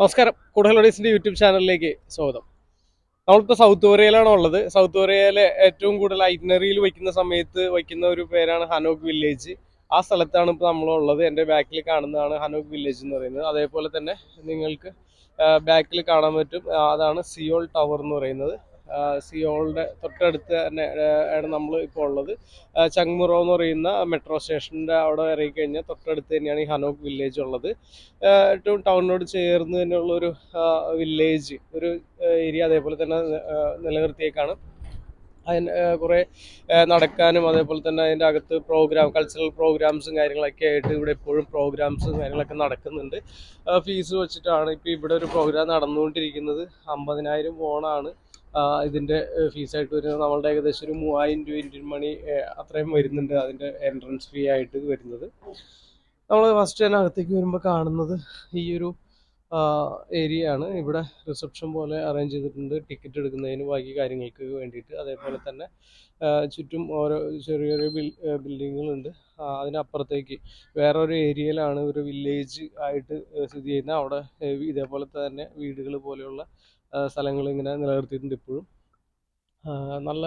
നമസ്കാരം. കൂടുതലോടീസിന്റെ യൂട്യൂബ് ചാനലിലേക്ക് സ്വാഗതം. നമ്മളിപ്പോൾ സൗത്ത് കൊറിയയിലാണ് ഉള്ളത്. സൗത്ത് കൊറിയയിലെ ഏറ്റവും കൂടുതൽ ഐറ്റിനറിയിൽ വയ്ക്കുന്ന സമയത്ത് വയ്ക്കുന്ന ഒരു പേരാണ് ഹനോക്ക് വില്ലേജ്. ആ സ്ഥലത്താണ് ഇപ്പോൾ നമ്മളുള്ളത് എന്റെ ബാക്കിൽ കാണുന്നതാണ് ഹനോക്ക് വില്ലേജ് എന്ന് പറയുന്നത്. അതേപോലെ തന്നെ നിങ്ങൾക്ക് ബാക്കിൽ കാണാൻ പറ്റും അതാണ് സിയോൾ ടവർ എന്ന് പറയുന്നത്. ആ, സിയോളിന്റെ തൊട്ടടുത്ത് തന്നെ ആണ് നമ്മൾ ഇപ്പോൾ ഉള്ളത്. ചങ്മുറോ എന്ന് പറയുന്ന മെട്രോ സ്റ്റേഷന്റെ അവിടെ ഇറങ്ങി കഴിഞ്ഞാൽ തൊട്ടടുത്ത് തന്നെയാണ് ഈ ഹനോക്ക് വില്ലേജ് ഉള്ളത്. ഏറ്റവും ടൗണിനോട് ചേർന്ന് തന്നെയുള്ള ഒരു വില്ലേജ് ഒരു ഏരിയ അതേപോലെ തന്നെ നിലനിർത്തിയേക്കാണ്. അതിന് കുറേ നടക്കാനും അതേപോലെ തന്നെ അതിന്റെ അകത്ത് പ്രോഗ്രാം കൾച്ചറൽ പ്രോഗ്രാംസും കാര്യങ്ങളൊക്കെ ആയിട്ട് ഇവിടെ എപ്പോഴും പ്രോഗ്രാംസും കാര്യങ്ങളൊക്കെ നടക്കുന്നുണ്ട്. ഫീസ് വെച്ചിട്ടാണ് ഇപ്പോൾ ഇവിടെ ഒരു പ്രോഗ്രാം നടന്നുകൊണ്ടിരിക്കുന്നത്. അമ്പതിനായിരം വോണാണ് ഇതിന്റെ ഫീസായിട്ട് വരുന്നത് നമ്മളുടെ ഏകദേശം ഒരു മൂവായിരം രൂപ ഇന്ത്യൻ മണി അത്രയും വരുന്നുണ്ട് അതിന്റെ എൻട്രൻസ് ഫീ ആയിട്ട് വരുന്നത്. നമ്മൾ ഫസ്റ്റ് തന്നെ അകത്തേക്ക് വരുമ്പോൾ കാണുന്നത് ഈ ഒരു ഏരിയ ആണ്. ഇവിടെ റിസപ്ഷൻ പോലെ അറേഞ്ച് ചെയ്തിട്ടുണ്ട്. ടിക്കറ്റ് എടുക്കുന്നതിന് ബാക്കി കാര്യങ്ങൾക്ക് വേണ്ടിയിട്ട്. അതേപോലെ തന്നെ ചുറ്റും ഓരോ ചെറിയ ചെറിയ ബിൽ ബിൽഡിങ്ങുകളുണ്ട് അതിനപ്പുറത്തേക്ക് വേറൊരു ഏരിയയിലാണ് ഒരു വില്ലേജ് ആയിട്ട് സ്ഥിതി ചെയ്യുന്നത്. അവിടെ ഇതേപോലെ തന്നെ വീടുകൾ പോലെയുള്ള സ്ഥലങ്ങൾ ഇങ്ങനെ നിലനിർത്തിയിട്ടുണ്ട് ഇപ്പോഴും. നല്ല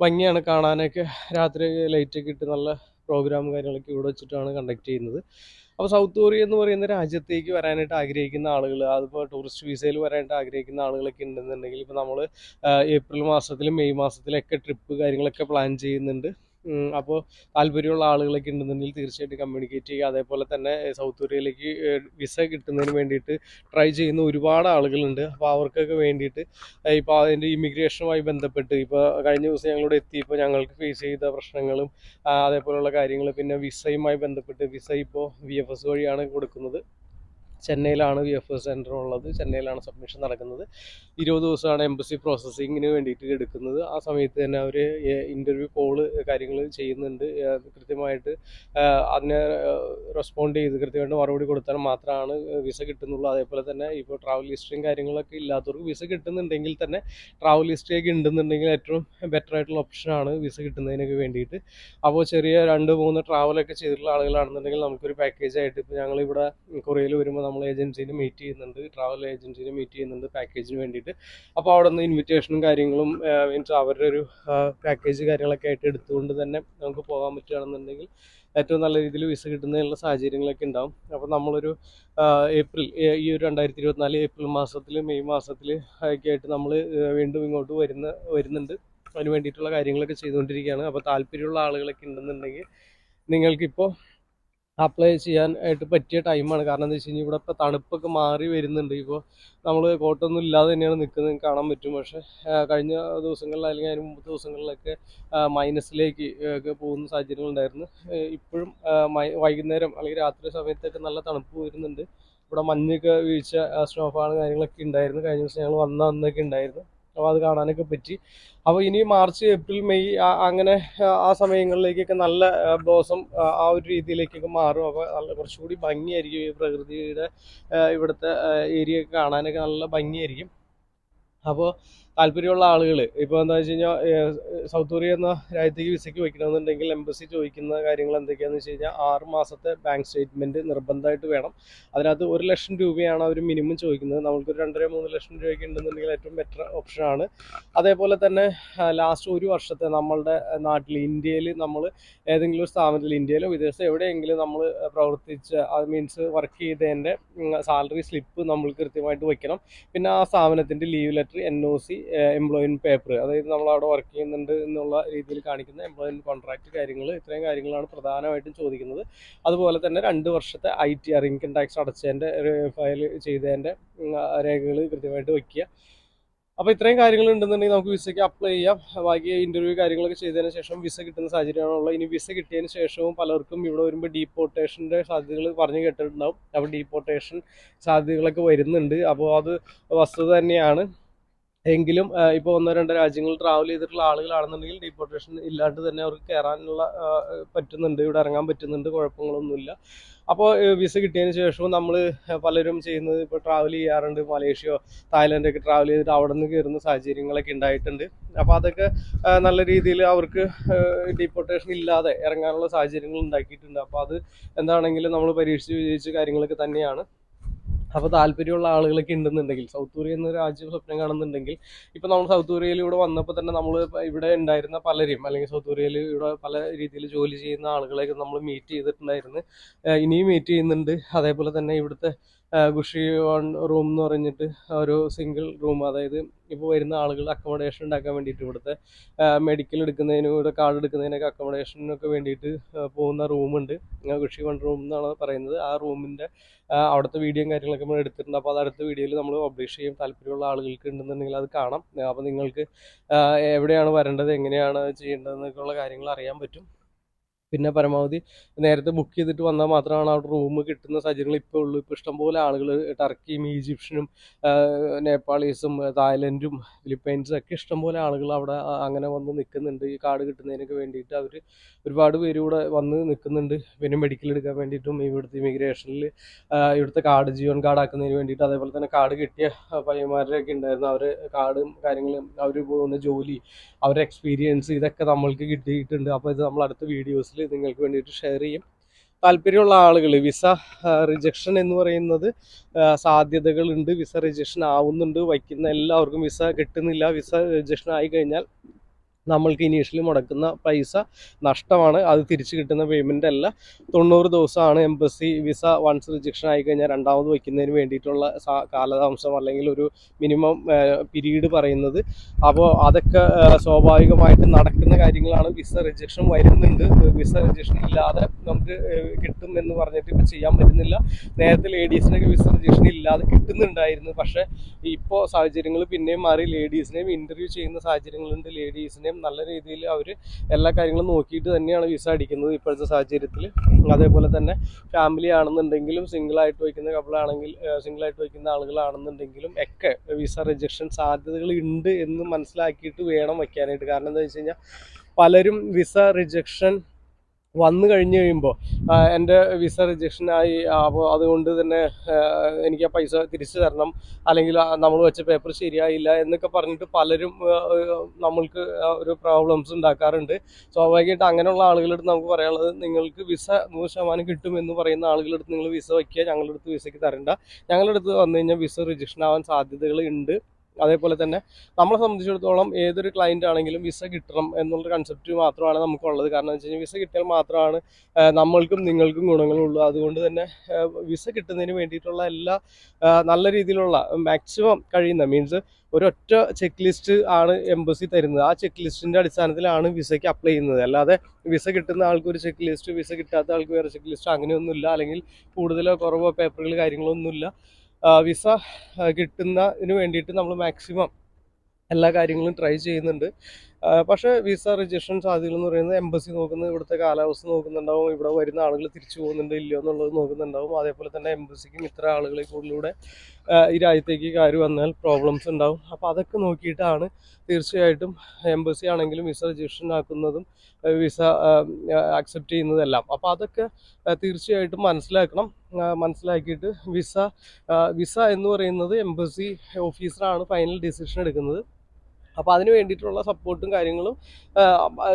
ഭംഗിയാണ് കാണാനൊക്കെ. രാത്രി ലൈറ്റൊക്കെ ഇട്ട് നല്ല പ്രോഗ്രാം കാര്യങ്ങളൊക്കെ ഇവിടെ വെച്ചിട്ടാണ് കണ്ടക്ട് ചെയ്യുന്നത്. അപ്പോൾ സൗത്ത് കൊറിയ എന്ന് പറയുന്ന രാജ്യത്തേക്ക് വരാനായിട്ട് ആഗ്രഹിക്കുന്ന ആളുകൾ അതിപ്പോൾ ടൂറിസ്റ്റ് വിസയിൽ വരാനായിട്ട് ആഗ്രഹിക്കുന്ന ആളുകളൊക്കെ ഉണ്ടെന്നുണ്ടെങ്കിൽ ഇപ്പോൾ നമ്മൾ ഏപ്രിൽ മാസത്തിലും മെയ് മാസത്തിലൊക്കെ ട്രിപ്പ് കാര്യങ്ങളൊക്കെ പ്ലാൻ ചെയ്യുന്നുണ്ട്. അപ്പോൾ താല്പര്യമുള്ള ആളുകളൊക്കെ ഉണ്ടെന്നുണ്ടെങ്കിൽ തീർച്ചയായിട്ടും കമ്മ്യൂണിക്കേറ്റ് ചെയ്യുക. അതേപോലെ തന്നെ സൗത്ത് കൊറിയയിലേക്ക് വിസ കിട്ടുന്നതിന് വേണ്ടിയിട്ട് ട്രൈ ചെയ്യുന്ന ഒരുപാട് ആളുകളുണ്ട്. അപ്പോൾ അവർക്കൊക്കെ വേണ്ടിയിട്ട് ഇപ്പോൾ അതിന്റെ ഇമിഗ്രേഷനുമായി ബന്ധപ്പെട്ട് ഇപ്പോൾ കഴിഞ്ഞ ദിവസം ഞങ്ങളിവിടെ എത്തിയപ്പോൾ ഞങ്ങൾക്ക് ഫേസ് ചെയ്ത പ്രശ്നങ്ങളും അതേപോലെയുള്ള കാര്യങ്ങൾ പിന്നെ വിസയുമായി ബന്ധപ്പെട്ട് വിസ ഇപ്പോൾ വി എഫ് എസ് വഴിയാണ് കൊടുക്കുന്നത്. ചെന്നൈയിലാണ് വി എഫ് എസ് സെന്റർ ഉള്ളത്. ചെന്നൈയിലാണ് സബ്മിഷൻ നടക്കുന്നത്. ഇരുപത് ദിവസമാണ് എംബസി പ്രോസസ്സിങ്ങിന് വേണ്ടിയിട്ട് എടുക്കുന്നത്. ആ സമയത്ത് തന്നെ അവർ ഇന്റർവ്യൂ കോൾ കാര്യങ്ങൾ ചെയ്യുന്നുണ്ട്. കൃത്യമായിട്ട് അതിനെ റെസ്പോണ്ട് ചെയ്ത് കൃത്യമായിട്ട് മറുപടി കൊടുത്താൽ മാത്രമാണ് വിസ കിട്ടുന്നുള്ളൂ. അതേപോലെ തന്നെ ഇപ്പോൾ ട്രാവൽ ഹിസ്റ്ററിയും കാര്യങ്ങളൊക്കെ ഇല്ലാത്തവർക്ക് വിസ കിട്ടുന്നുണ്ടെങ്കിൽ തന്നെ ട്രാവൽ ഹിസ്റ്ററി ഒക്കെ ഉണ്ടെന്നുണ്ടെങ്കിൽ ഏറ്റവും ബെറ്റർ ആയിട്ടുള്ള ഓപ്ഷനാണ് വിസ കിട്ടുന്നതിനൊക്കെ വേണ്ടിയിട്ട്. അപ്പോൾ ചെറിയ രണ്ട് മൂന്ന് ട്രാവലൊക്കെ ചെയ്തിട്ടുള്ള ആളുകളാണെന്നുണ്ടെങ്കിൽ നമുക്കൊരു പാക്കേജ് ആയിട്ട് ഇപ്പോൾ ഞങ്ങളിവിടെ കൊറിയയിൽ വരുമ്പോൾ നമ്മൾ ഏജൻസീനെ മീറ്റ് ചെയ്യുന്നുണ്ട് ട്രാവൽ ഏജൻസീനെ മീറ്റ് ചെയ്യുന്നുണ്ട് പാക്കേജിന് വേണ്ടിയിട്ട്. അപ്പോൾ അവിടെ നിന്ന് ഇൻവിറ്റേഷനും കാര്യങ്ങളും മീൻസ് അവരുടെ ഒരു പാക്കേജ് കാര്യങ്ങളൊക്കെ ആയിട്ട് എടുത്തുകൊണ്ട് തന്നെ നമുക്ക് പോകാൻ പറ്റുകയാണെന്നുണ്ടെങ്കിൽ ഏറ്റവും നല്ല രീതിയിൽ വിസ കിട്ടുന്നതിനുള്ള സാഹചര്യങ്ങളൊക്കെ ഉണ്ടാവും. അപ്പോൾ നമ്മളൊരു ഏപ്രിൽ ഈ ഒരു രണ്ടായിരത്തി ഇരുപത്തിനാല് ഏപ്രിൽ മാസത്തിൽ മെയ് മാസത്തിൽ ഒക്കെ ആയിട്ട് നമ്മൾ വീണ്ടും ഇങ്ങോട്ട് വരുന്ന വരുന്നുണ്ട്. അതിന് വേണ്ടിയിട്ടുള്ള കാര്യങ്ങളൊക്കെ ചെയ്തുകൊണ്ടിരിക്കുകയാണ്. അപ്പോൾ താല്പര്യമുള്ള ആളുകളൊക്കെ ഉണ്ടെന്നുണ്ടെങ്കിൽ നിങ്ങൾക്കിപ്പോൾ അപ്ലൈ ചെയ്യാൻ ആയിട്ട് പറ്റിയ ടൈമാണ് കാരണം എന്താ വെച്ച് കഴിഞ്ഞാൽ ഇവിടെ ഇപ്പോൾ തണുപ്പൊക്കെ മാറി വരുന്നുണ്ട്. ഇപ്പോൾ നമ്മൾ കോട്ടൊന്നും ഇല്ലാതെ തന്നെയാണ് നിൽക്കുന്നത് കാണാൻ പറ്റും. പക്ഷേ കഴിഞ്ഞ ദിവസങ്ങളിൽ അല്ലെങ്കിൽ അതിന് മുമ്പത്തെ ദിവസങ്ങളിലൊക്കെ മൈനസിലേക്ക് ഒക്കെ പോകുന്ന സാഹചര്യങ്ങളുണ്ടായിരുന്നു ഉണ്ടായിരുന്നു. ഇപ്പോഴും വൈകുന്നേരം അല്ലെങ്കിൽ രാത്രി സമയത്തൊക്കെ നല്ല തണുപ്പ് വരുന്നുണ്ട്. ഇവിടെ മഞ്ഞൊക്കെ വീഴ്ച സ്നോഫാൾ കാര്യങ്ങളൊക്കെ ഉണ്ടായിരുന്നു. കഴിഞ്ഞ ദിവസം ഞങ്ങൾ വന്ന അന്നൊക്കെ ഉണ്ടായിരുന്നു. അപ്പോൾ അത് കാണാനൊക്കെ പറ്റി. അപ്പോൾ ഇനി മാർച്ച് ഏപ്രിൽ മെയ് അങ്ങനെ ആ, സമയങ്ങളിലേക്കൊക്കെ നല്ല ബ്ലോസം ആ ഒരു രീതിയിലേക്കൊക്കെ മാറും. അപ്പോൾ നല്ല കുറച്ചുകൂടി ഭംഗിയായിരിക്കും ഈ പ്രകൃതിയുടെ ഇവിടുത്തെ ഏരിയ ഒക്കെ കാണാനൊക്കെ നല്ല ഭംഗിയായിരിക്കും. അപ്പോൾ താല്പര്യമുള്ള ആളുകൾ ഇപ്പോൾ എന്താ വെച്ച് കഴിഞ്ഞാൽ സൗത്ത് കൊറിയ എന്ന രാജ്യത്തേക്ക് വിസയ്ക്ക് വയ്ക്കണമെന്നുണ്ടെങ്കിൽ എംബസി ചോദിക്കുന്ന കാര്യങ്ങൾ എന്തൊക്കെയാണെന്ന് വെച്ച് കഴിഞ്ഞാൽ ആറ് മാസത്തെ ബാങ്ക് സ്റ്റേറ്റ്മെന്റ് നിർബന്ധമായിട്ട് വേണം. അതിനകത്ത് ഒരു ലക്ഷം രൂപയാണ് അവർ മിനിമം ചോദിക്കുന്നത്. നമുക്കൊരു രണ്ടര മൂന്ന് ലക്ഷം രൂപയൊക്കെ ഉണ്ടെന്നുണ്ടെങ്കിൽ ഏറ്റവും ബെറ്റർ ഓപ്ഷനാണ് അതേപോലെ തന്നെ ലാസ്റ്റ് ഒരു വർഷത്തെ നമ്മളുടെ നാട്ടിൽ ഇന്ത്യയിൽ നമ്മൾ ഏതെങ്കിലും ഒരു സ്ഥാപനത്തിൽ ഇന്ത്യയിലോ വിദേശത്തോ എവിടെയെങ്കിലും നമ്മൾ പ്രവർത്തിച്ച് അത് മീൻസ് വർക്ക് ചെയ്തതിന്റെ സാലറി സ്ലിപ്പ് നമ്മൾ കൃത്യമായിട്ട് വയ്ക്കണം. പിന്നെ ആ സ്ഥാപനത്തിന്റെ leave letter N O C employment paper അതായത് നമ്മൾ അവിടെ വർക്ക് ചെയ്യുന്നുണ്ട് എന്നുള്ള രീതിയിൽ കാണിക്കുന്ന എംപ്ലോയ്മെന്റ് കോൺട്രാക്ട് കാര്യങ്ങൾ ഇത്രയും കാര്യങ്ങളാണ് പ്രധാനമായിട്ടും ചോദിക്കുന്നത്. അതുപോലെ തന്നെ രണ്ട് വർഷത്തെ I T R income tax അടച്ചതിന്റെ file ചെയ്തതിന്റെ രേഖകൾ കൃത്യമായിട്ട് വയ്ക്കുക അപ്പോൾ ഇത്രയും കാര്യങ്ങൾ ഉണ്ടെന്നുണ്ടെങ്കിൽ നമുക്ക് വിസയ്ക്ക് അപ്ലൈ ചെയ്യാം. ബാക്കി ഇന്റർവ്യൂ കാര്യങ്ങളൊക്കെ ചെയ്തതിന് ശേഷം വിസ കിട്ടുന്ന സാഹചര്യമാണുള്ളത്. ഇനി വിസ കിട്ടിയതിന് ശേഷവും പലർക്കും ഇവിടെ വരുമ്പോൾ ഡീപ്പോർട്ടേഷന്റെ സാധ്യതകൾ പറഞ്ഞു കേട്ടിട്ടുണ്ടാവും. അപ്പോൾ ഡീപ്പോർട്ടേഷൻ സാധ്യതകളൊക്കെ വരുന്നുണ്ട്. അപ്പോൾ അത് വസ്തുത തന്നെയാണ്. എങ്കിലും ഇപ്പോൾ ഒന്നോ രണ്ടോ രാജ്യങ്ങൾ ട്രാവൽ ചെയ്തിട്ടുള്ള ആളുകളാണെന്നുണ്ടെങ്കിൽ ഡീപ്പോർട്ടേഷൻ ഇല്ലാണ്ട് തന്നെ അവർക്ക് കയറാനുള്ള പറ്റുന്നുണ്ട്. ഇവിടെ ഇറങ്ങാൻ പറ്റുന്നുണ്ട് കുഴപ്പങ്ങളൊന്നുമില്ല. അപ്പോൾ വിസ കിട്ടിയതിന് ശേഷവും നമ്മൾ പലരും ചെയ്യുന്നത് ഇപ്പോൾ ട്രാവൽ ചെയ്യാറുണ്ട്. മലേഷ്യയോ തായ്ലൻഡൊക്കെ ട്രാവൽ ചെയ്തിട്ട് അവിടെ നിന്ന് കയറുന്ന സാഹചര്യങ്ങളൊക്കെ ഉണ്ടായിട്ടുണ്ട്. അപ്പോൾ അതൊക്കെ നല്ല രീതിയിൽ അവർക്ക് ഡീപ്പോർട്ടേഷൻ ഇല്ലാതെ ഇറങ്ങാനുള്ള സാഹചര്യങ്ങൾ ഉണ്ടാക്കിയിട്ടുണ്ട്. അപ്പോൾ അത് എന്താണെങ്കിലും നമ്മൾ പരീക്ഷിച്ച് വിജയിച്ച കാര്യങ്ങളൊക്കെ തന്നെയാണ്. അപ്പോൾ താല്പര്യമുള്ള ആളുകളൊക്കെ ഉണ്ടെന്നുണ്ടെങ്കിൽ സൗത്ത് കൊറിയ എന്ന രാജ്യം സ്വപ്നം കാണുന്നുണ്ടെങ്കിൽ ഇപ്പോൾ നമ്മൾ സൗത്ത് കൊറിയയിൽ ഇവിടെ വന്നപ്പോൾ തന്നെ നമ്മൾ ഇവിടെ ഉണ്ടായിരുന്ന പലരെയും അല്ലെങ്കിൽ സൗത്ത് കൊറിയയിൽ ഇവിടെ പല രീതിയിൽ ജോലി ചെയ്യുന്ന ആളുകളെയൊക്കെ നമ്മൾ മീറ്റ് ചെയ്തിട്ടുണ്ടായിരുന്നു. ഇനിയും മീറ്റ് ചെയ്യുന്നുണ്ട്. അതേപോലെ തന്നെ ഇവിടുത്തെ ഗുഷി വൺ റൂം എന്ന് പറഞ്ഞിട്ട് ഒരു സിംഗിൾ റൂം അതായത് ഇപ്പോൾ വരുന്ന ആളുകൾ അക്കോമഡേഷൻ ഉണ്ടാക്കാൻ വേണ്ടിയിട്ട് ഇവിടുത്തെ മെഡിക്കൽ എടുക്കുന്നതിനും ഇവിടെ കാർഡ് എടുക്കുന്നതിനൊക്കെ അക്കോമഡേഷനൊക്കെ വേണ്ടിയിട്ട് പോകുന്ന റൂമുണ്ട് ഗുഷി വൺ റൂം എന്നാണ് പറയുന്നത്. ആ റൂമിന്റെ അവിടുത്തെ വീഡിയോയും കാര്യങ്ങളൊക്കെ നമ്മൾ എടുത്തിട്ടുണ്ട്. അപ്പോൾ അത് അടുത്ത വീഡിയോയിൽ നമ്മൾ പബ്ലിഷ് ചെയ്യും. താല്പര്യമുള്ള ആളുകൾക്ക് ഉണ്ടെന്നുണ്ടെങ്കിൽ അത് കാണാം. അപ്പോൾ നിങ്ങൾക്ക് എവിടെയാണ് വരേണ്ടത് എങ്ങനെയാണ് ചെയ്യേണ്ടതെന്നൊക്കെയുള്ള കാര്യങ്ങൾ അറിയാൻ പറ്റും. പിന്നെ പരമാവധി നേരത്തെ ബുക്ക് ചെയ്തിട്ട് വന്നാൽ മാത്രമാണ് അവിടെ റൂം കിട്ടുന്ന സാഹചര്യങ്ങൾ ഇപ്പോൾ ഉള്ളൂ. ഇപ്പോൾ ഇഷ്ടംപോലെ ആളുകൾ ടർക്കിയും ഈജിപ്ഷ്യനും നേപ്പാളീസും തായ്ലൻഡും ഫിലിപ്പൈൻസും ഒക്കെ ഇഷ്ടംപോലെ ആളുകൾ അവിടെ അങ്ങനെ വന്ന് നിൽക്കുന്നുണ്ട്. ഈ കാർഡ് കിട്ടുന്നതിനൊക്കെ വേണ്ടിയിട്ട് അവർ ഒരുപാട് പേര് ഇവിടെ വന്ന് നിൽക്കുന്നുണ്ട്. പിന്നെ മെഡിക്കൽ എടുക്കാൻ വേണ്ടിയിട്ടും ഇവിടുത്തെ ഇമിഗ്രേഷനിൽ ഇവിടുത്തെ കാർഡ് ജീവൻ കാർഡ് ആക്കുന്നതിന് വേണ്ടിയിട്ട് അതേപോലെ തന്നെ കാർഡ് കിട്ടിയ പയ്യന്മാരൊക്കെ ഉണ്ടായിരുന്നു. അവർ കാർഡും കാര്യങ്ങളും അവർ പോകുന്ന ജോലി അവരുടെ എക്സ്പീരിയൻസ് ഇതൊക്കെ നമ്മൾക്ക് കിട്ടിയിട്ടുണ്ട്. അപ്പോൾ ഇത് നമ്മൾ അടുത്ത വീഡിയോസിൽ നിങ്ങൾക്ക് വേണ്ടിയിട്ട് ഷെയർ ചെയ്യും. താല്പര്യമുള്ള ആളുകൾ വിസ റിജക്ഷൻ എന്ന് പറയുന്നത് സാധ്യതകളുണ്ട്. വിസ റിജക്ഷൻ ആവുന്നുണ്ട്. വയ്ക്കുന്ന എല്ലാവർക്കും വിസ കിട്ടുന്നില്ല. വിസ റിജക്ഷൻ ആയി കഴിഞ്ഞാൽ നമ്മൾക്ക് ഇനീഷ്യലി മുടക്കുന്ന പൈസ നഷ്ടമാണ്. അത് തിരിച്ചു കിട്ടുന്ന പേയ്മെന്റ് അല്ല. തൊണ്ണൂറ് ദിവസമാണ് എംബസി വിസ വൺസ് റിജക്ഷൻ ആയി കഴിഞ്ഞാൽ രണ്ടാമത് വയ്ക്കുന്നതിന് വേണ്ടിയിട്ടുള്ള കാലതാമസം അല്ലെങ്കിൽ ഒരു മിനിമം പിരീഡ് പറയുന്നത്. അപ്പോൾ അതൊക്കെ സ്വാഭാവികമായിട്ട് നടക്കുന്ന കാര്യങ്ങളാണ്. വിസ റിജക്ഷൻ വരുന്നുണ്ട്. വിസ റിജക്ഷൻ ഇല്ലാതെ നമുക്ക് കിട്ടും എന്ന് പറഞ്ഞിട്ട് ഇപ്പോൾ ചെയ്യാൻ പറ്റുന്നില്ല. നേരത്തെ ലേഡീസിനൊക്കെ വിസ റിജക്ഷൻ ഇല്ലാതെ കിട്ടുന്നുണ്ടായിരുന്നു. പക്ഷേ ഇപ്പോൾ സാഹചര്യങ്ങൾ പിന്നെയും മാറി. ലേഡീസിനെയും ഇന്റർവ്യൂ ചെയ്യുന്ന സാഹചര്യങ്ങളുണ്ട്. ലേഡീസിനെയും നല്ല രീതിയിൽ അവർ എല്ലാ കാര്യങ്ങളും നോക്കിയിട്ട് തന്നെയാണ് വിസ അടിക്കുന്നത് ഇപ്പോഴത്തെ സാഹചര്യത്തിൽ. അതേപോലെ തന്നെ ഫാമിലി ആണെന്നുണ്ടെങ്കിലും സിംഗിളായിട്ട് വയ്ക്കുന്ന കപ്പിളാണെങ്കിൽ സിംഗിളായിട്ട് വയ്ക്കുന്ന ആളുകളാണെന്നുണ്ടെങ്കിലും ഒക്കെ വിസ റിജക്ഷൻ സാധ്യതകൾ ഉണ്ട് എന്ന് മനസ്സിലാക്കിയിട്ട് വേണം വയ്ക്കാനായിട്ട്. കാരണം എന്താ വെച്ച് കഴിഞ്ഞാൽ പലരും വിസ റിജക്ഷൻ വന്നു കഴിഞ്ഞ് കഴിയുമ്പോൾ എന്റെ വിസ റിജക്ഷൻ ആയി അപ്പോൾ അതുകൊണ്ട് തന്നെ എനിക്ക് ആ പൈസ തിരിച്ചു തരണം. അല്ലെങ്കിൽ നമ്മൾ വെച്ച പേപ്പർ ശരിയായില്ല എന്നൊക്കെ പറഞ്ഞിട്ട് പലരും നമ്മൾക്ക് ഒരു പ്രോബ്ലംസ് ഉണ്ടാക്കാറുണ്ട്. സ്വാഭാവികമായിട്ട് അങ്ങനെയുള്ള ആളുകളടുത്ത് നമുക്ക് പറയാനുള്ളത് നിങ്ങൾക്ക് വിസ നൂറ് ശതമാനം കിട്ടുമെന്ന് പറയുന്ന ആളുകളടുത്ത് നിങ്ങൾ വിസ വയ്ക്കുക. ഞങ്ങളുടെ അടുത്ത് വിസയ്ക്ക് തരണ്ട. ഞങ്ങളുടെ അടുത്ത് വന്നു കഴിഞ്ഞാൽ വിസ റിജക്ഷൻ ആവാൻ സാധ്യതകൾ ഉണ്ട്. അതേപോലെ തന്നെ നമ്മളെ സംബന്ധിച്ചിടത്തോളം ഏതൊരു ക്ലയന്റ് ആണെങ്കിലും വിസ കിട്ടണം എന്നുള്ള കൺസെപ്റ്റ് മാത്രമാണ് നമുക്കുള്ളത്. കാരണം എന്ന് വെച്ച് കഴിഞ്ഞാൽ വിസ കിട്ടിയാൽ മാത്രമാണ് നമ്മൾക്കും നിങ്ങൾക്കും ഗുണങ്ങളുള്ളൂ. അതുകൊണ്ട് തന്നെ വിസ കിട്ടുന്നതിന് വേണ്ടിയിട്ടുള്ള എല്ലാ നല്ല രീതിയിലുള്ള മാക്സിമം കഴിയുന്ന മീൻസ് ഒരൊറ്റ ചെക്ക് ലിസ്റ്റ് ആണ് എംബസി തരുന്നത്. ആ ചെക്ക് ലിസ്റ്റിന്റെ അടിസ്ഥാനത്തിലാണ് വിസയ്ക്ക് അപ്ലൈ ചെയ്യുന്നത്. അല്ലാതെ വിസ കിട്ടുന്ന ആൾക്ക് ഒരു ചെക്ക് ലിസ്റ്റ് വിസ കിട്ടാത്ത ആൾക്ക് വേറെ ചെക്ക് ലിസ്റ്റ് അങ്ങനെയൊന്നുമില്ല. അല്ലെങ്കിൽ കൂടുതലോ കുറവോ പേപ്പറുകൾ കാര്യങ്ങളൊന്നുമില്ല. വിസ കിട്ടുന്നതിന് വേണ്ടിയിട്ട് നമ്മൾ മാക്സിമം എല്ലാ കാര്യങ്ങളും ട്രൈ ചെയ്യുന്നുണ്ട്. പക്ഷേ വിസ രജിസ്ട്രേഷൻ സാധ്യതകൾ എന്ന് പറയുന്നത് എംബസി നോക്കുന്നത് ഇവിടുത്തെ കാലാവസ്ഥ നോക്കുന്നുണ്ടാവും. ഇവിടെ വരുന്ന ആളുകൾ തിരിച്ചു പോകുന്നുണ്ടോ ഇല്ലയോ എന്നുള്ളത് നോക്കുന്നുണ്ടാവും. അതേപോലെ തന്നെ എംബസിക്കും ഇത്ര ആളുകളെ കൂടുതലൂടെ ഈ രാജ്യത്തേക്ക് കയറി വന്നാൽ പ്രോബ്ലംസ് ഉണ്ടാവും. അപ്പോൾ അതൊക്കെ നോക്കിയിട്ടാണ് തീർച്ചയായിട്ടും എംബസി ആണെങ്കിലും വിസ രജിസ്ട്രേഷൻ ആക്കുന്നതും വിസ അക്സെപ്റ്റ് ചെയ്യുന്നതെല്ലാം. അപ്പോൾ അതൊക്കെ തീർച്ചയായിട്ടും മനസ്സിലാക്കണം. മനസ്സിലാക്കിയിട്ട് വിസ വിസ എന്ന് പറയുന്നത് എംബസി ഓഫീസറാണ് ഫൈനൽ ഡിസിഷൻ എടുക്കുന്നത്. അപ്പോൾ അതിന് വേണ്ടിയിട്ടുള്ള സപ്പോർട്ടും കാര്യങ്ങളും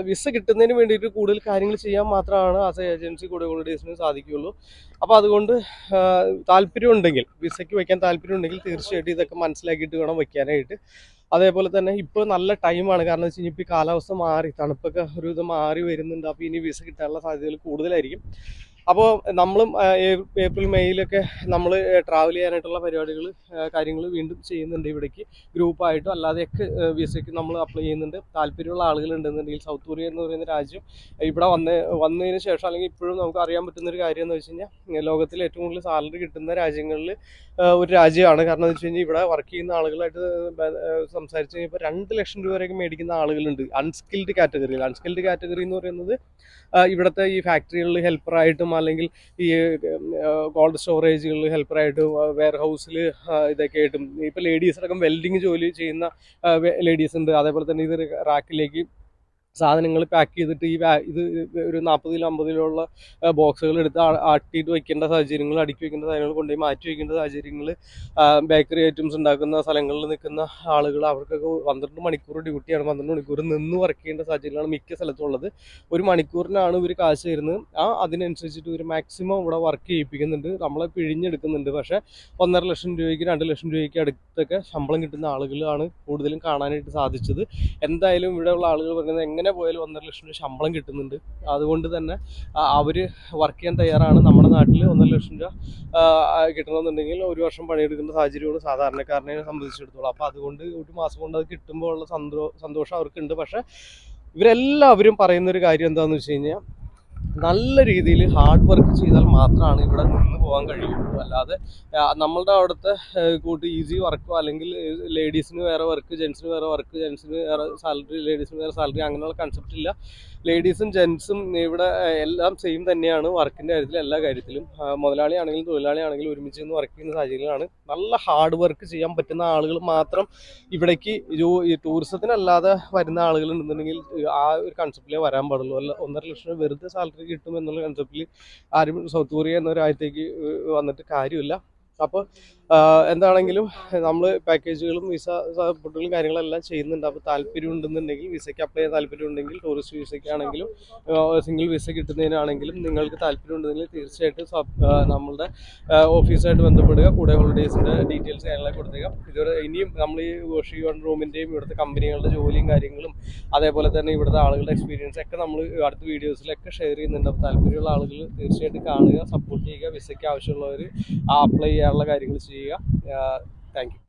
വിസ കിട്ടുന്നതിന് വേണ്ടിയിട്ട് കൂടുതൽ കാര്യങ്ങൾ ചെയ്യാൻ മാത്രമാണ് ആസ് എ ഏജൻസി കൂടെ ഡേസിന് സാധിക്കുകയുള്ളൂ. അപ്പോൾ അതുകൊണ്ട് താല്പര്യമുണ്ടെങ്കിൽ വിസയ്ക്ക് വയ്ക്കാൻ താല്പര്യമുണ്ടെങ്കിൽ തീർച്ചയായിട്ടും ഇതൊക്കെ മനസ്സിലാക്കിയിട്ട് വേണം വയ്ക്കാനായിട്ട്. അതേപോലെ തന്നെ ഇപ്പോൾ നല്ല ടൈമാണ് കാരണം വെച്ച് കഴിഞ്ഞാൽ ഇപ്പോൾ കാലാവസ്ഥ മാറി തണുപ്പൊക്കെ ഒരു ഇത് മാറി വരുന്നുണ്ട്. അപ്പോൾ ഇനി വിസ കിട്ടാനുള്ള സാധ്യതകൾ കൂടുതലായിരിക്കും. അപ്പോൾ നമ്മളും ഏപ്രിൽ മെയ്യിലൊക്കെ നമ്മൾ ട്രാവൽ ചെയ്യാനായിട്ടുള്ള പരിപാടികൾ കാര്യങ്ങൾ വീണ്ടും ചെയ്യുന്നുണ്ട് ഇവിടേക്ക്. ഗ്രൂപ്പായിട്ടും അല്ലാതെയൊക്കെ വിസയ്ക്ക് നമ്മൾ അപ്ലൈ ചെയ്യുന്നുണ്ട്. താല്പര്യമുള്ള ആളുകൾ ഉണ്ടെന്നുണ്ടെങ്കിൽ സൗത്ത് കൊറിയ എന്ന് പറയുന്ന രാജ്യം ഇവിടെ വന്ന് വന്നതിന് ശേഷം അല്ലെങ്കിൽ ഇപ്പോഴും നമുക്ക് അറിയാൻ പറ്റുന്ന ഒരു കാര്യം എന്ന് വെച്ച് കഴിഞ്ഞാൽ ലോകത്തിൽ ഏറ്റവും കൂടുതൽ സാലറി കിട്ടുന്ന രാജ്യങ്ങളിൽ ഒരു രാജ്യമാണ്. കാരണം എന്ന് വെച്ച് കഴിഞ്ഞാൽ ഇവിടെ വർക്ക് ചെയ്യുന്ന ആളുകളായിട്ട് സംസാരിച്ച് കഴിഞ്ഞപ്പോൾ രണ്ട് ലക്ഷം രൂപ മേടിക്കുന്ന ആളുകളുണ്ട്. അൺസ്കിൽഡ് കാറ്റഗറിയിൽ അൺസ്കിൽഡ് കാറ്റഗറി എന്ന് പറയുന്നത് ഇവിടുത്തെ ഈ ഫാക്ടറികളിൽ ഹെൽപ്പറായിട്ടും അല്ലെങ്കിൽ ഈ കോൾഡ് സ്റ്റോറേജുകളിൽ ഹെൽപ്പറായിട്ട് വെയർ ഹൗസിൽ ഇതൊക്കെ ആയിട്ടും ഇപ്പോൾ അടക്കം വെൽഡിങ് ജോലി ചെയ്യുന്ന ലേഡീസ് ഉണ്ട്. അതേപോലെ തന്നെ ഇത് റാക്കിലേക്ക് സാധനങ്ങൾ പാക്ക് ചെയ്തിട്ട് ഈ ഇത് ഒരു നാൽപ്പത് കിലോ അമ്പത് കിലോ ഉള്ള ബോക്സുകൾ എടുത്ത് ആട്ടിയിട്ട് വയ്ക്കേണ്ട സാഹചര്യങ്ങൾ അടുക്കി വെക്കേണ്ട സാധനങ്ങൾ കൊണ്ടുപോയി മാറ്റി വെക്കേണ്ട സാഹചര്യങ്ങൾ ബേക്കറി ഐറ്റംസ് ഉണ്ടാക്കുന്ന സ്ഥലങ്ങളിൽ നിൽക്കുന്ന ആളുകൾ അവർക്കൊക്കെ പന്ത്രണ്ട് മണിക്കൂർ ഡ്യൂട്ടിയാണ് പന്ത്രണ്ട് മണിക്കൂർ നിന്ന് വർക്ക് ചെയ്യേണ്ട സാഹചര്യങ്ങളാണ് മിക്ക സ്ഥലത്തുള്ളത് ഒരു മണിക്കൂറിനാണ് ഇവർ കാശ് തരുന്നത്. ആ അതിനനുസരിച്ചിട്ട് ഒരു മാക്സിമം ഇവിടെ വർക്ക് ചെയ്യിപ്പിക്കുന്നുണ്ട്. നമ്മളെ പിഴിഞ്ഞെടുക്കുന്നുണ്ട്. പക്ഷേ ഒന്നര ലക്ഷം രൂപയ്ക്ക് രണ്ട് ലക്ഷം രൂപയ്ക്ക് അടുത്തൊക്കെ ശമ്പളം കിട്ടുന്ന ആളുകളാണ് കൂടുതലും കാണാനായിട്ട് സാധിച്ചത്. എന്തായാലും ഇവിടെയുള്ള ആളുകൾ പറയുന്നത് എങ്ങനെ പോയാലും ഒന്നര ലക്ഷം രൂപ ശമ്പളം കിട്ടുന്നുണ്ട്. അതുകൊണ്ട് തന്നെ അവർ വർക്ക് ചെയ്യാൻ തയ്യാറാണ്. നമ്മുടെ നാട്ടിൽ ഒന്നര ലക്ഷം രൂപ കിട്ടണമെന്നുണ്ടെങ്കിൽ ഒരു വർഷം പണിയെടുക്കുന്ന സാഹചര്യമാണ് സാധാരണക്കാരനെ സംബന്ധിച്ചിടത്തോളം. അപ്പോൾ അതുകൊണ്ട് ഒരു മാസം കൊണ്ട് അത് കിട്ടുമ്പോൾ ഉള്ള സന്തോ സന്തോഷം അവർക്കുണ്ട്. പക്ഷേ ഇവരെല്ലാവരും പറയുന്ന ഒരു കാര്യം എന്താണെന്ന് വെച്ച് കഴിഞ്ഞാൽ നല്ല രീതിയിൽ ഹാർഡ് വർക്ക് ചെയ്താൽ മാത്രമാണ് ഇവിടെ നിന്ന് പോകാൻ കഴിയുള്ളൂ. അല്ലാതെ നമ്മളുടെ അവിടുത്തെ കൂട്ടി ഈസി വർക്കോ അല്ലെങ്കിൽ ലേഡീസിന് വേറെ വർക്ക് ജെൻസിന് വേറെ വർക്ക് ജെൻസിന് വേറെ സാലറി ലേഡീസിന് വേറെ സാലറി അങ്ങനെയുള്ള കൺസെപ്റ്റ് ഇല്ല. ലേഡീസും ജെൻസും ഇവിടെ എല്ലാം സെയിം തന്നെയാണ്. വർക്കിന്റെ കാര്യത്തിൽ എല്ലാ കാര്യത്തിലും. മുതലാളിയാണെങ്കിലും തൊഴിലാളിയാണെങ്കിലും ഒരുമിച്ച് നിന്ന് വർക്ക് ചെയ്യുന്ന സാഹചര്യങ്ങളാണ് നല്ല ഹാർഡ് വർക്ക് ചെയ്യാൻ പറ്റുന്ന ആളുകൾ മാത്രം ഇവിടേക്ക് ഈ ടൂറിസത്തിനല്ലാതെ വരുന്ന ആളുകൾ ഉണ്ടെന്നുണ്ടെങ്കിൽ ആ ഒരു കൺസെപ്റ്റിലേ വരാൻ പാടുള്ളൂ. അല്ല ഒന്നര ലക്ഷം വെറുതെ സാലറി കിട്ടും എന്നുള്ള കൺസെപ്റ്റിൽ ആരും സൗത്ത് കൊറിയ എന്ന രാജ്യത്തേക്ക് വന്നിട്ട് കാര്യമില്ല. അപ്പോൾ എന്താണെങ്കിലും നമ്മൾ പാക്കേജുകളും വിസ സപ്പോർട്ടുകളും കാര്യങ്ങളെല്ലാം ചെയ്യുന്നുണ്ട്. അപ്പോൾ താല്പര്യം ഉണ്ടെന്നുണ്ടെങ്കിൽ വിസയ്ക്ക് അപ്ലൈ ചെയ്യാൻ താല്പര്യം ഉണ്ടെങ്കിൽ ടൂറിസ്റ്റ് വിസയ്ക്കാണെങ്കിലും സിംഗിൾ വിസ കിട്ടുന്നതിനാണെങ്കിലും നിങ്ങൾക്ക് താല്പര്യം ഉണ്ടെങ്കിൽ തീർച്ചയായിട്ടും നമ്മളുടെ ഓഫീസായിട്ട് ബന്ധപ്പെടുക. കൂടെ ഹോളിഡേയ്സിന്റെ ഡീറ്റെയിൽസ് കാര്യങ്ങളൊക്കെ കൊടുത്തേക്കാം. ഇതുവരെ ഇനിയും നമ്മൾ ഈ വോഷി വൺ റൂമിന്റെയും ഇവിടുത്തെ കമ്പനികളുടെ ജോലിയും കാര്യങ്ങളും അതേപോലെ തന്നെ ഇവിടുത്തെ ആളുകളുടെ എക്സ്പീരിയൻസ് ഒക്കെ നമ്മൾ അടുത്ത വീഡിയോസിലൊക്കെ ഷെയർ ചെയ്യുന്നുണ്ട്. അപ്പോൾ താല്പര്യമുള്ള ആളുകൾ തീർച്ചയായിട്ടും കാണുക സപ്പോർട്ട് ചെയ്യുക. വിസയ്ക്ക് ആവശ്യമുള്ളവർ അപ്ലൈ ചെയ്യാനുള്ള കാര്യങ്ങൾ ചെയ്യുക. Thank you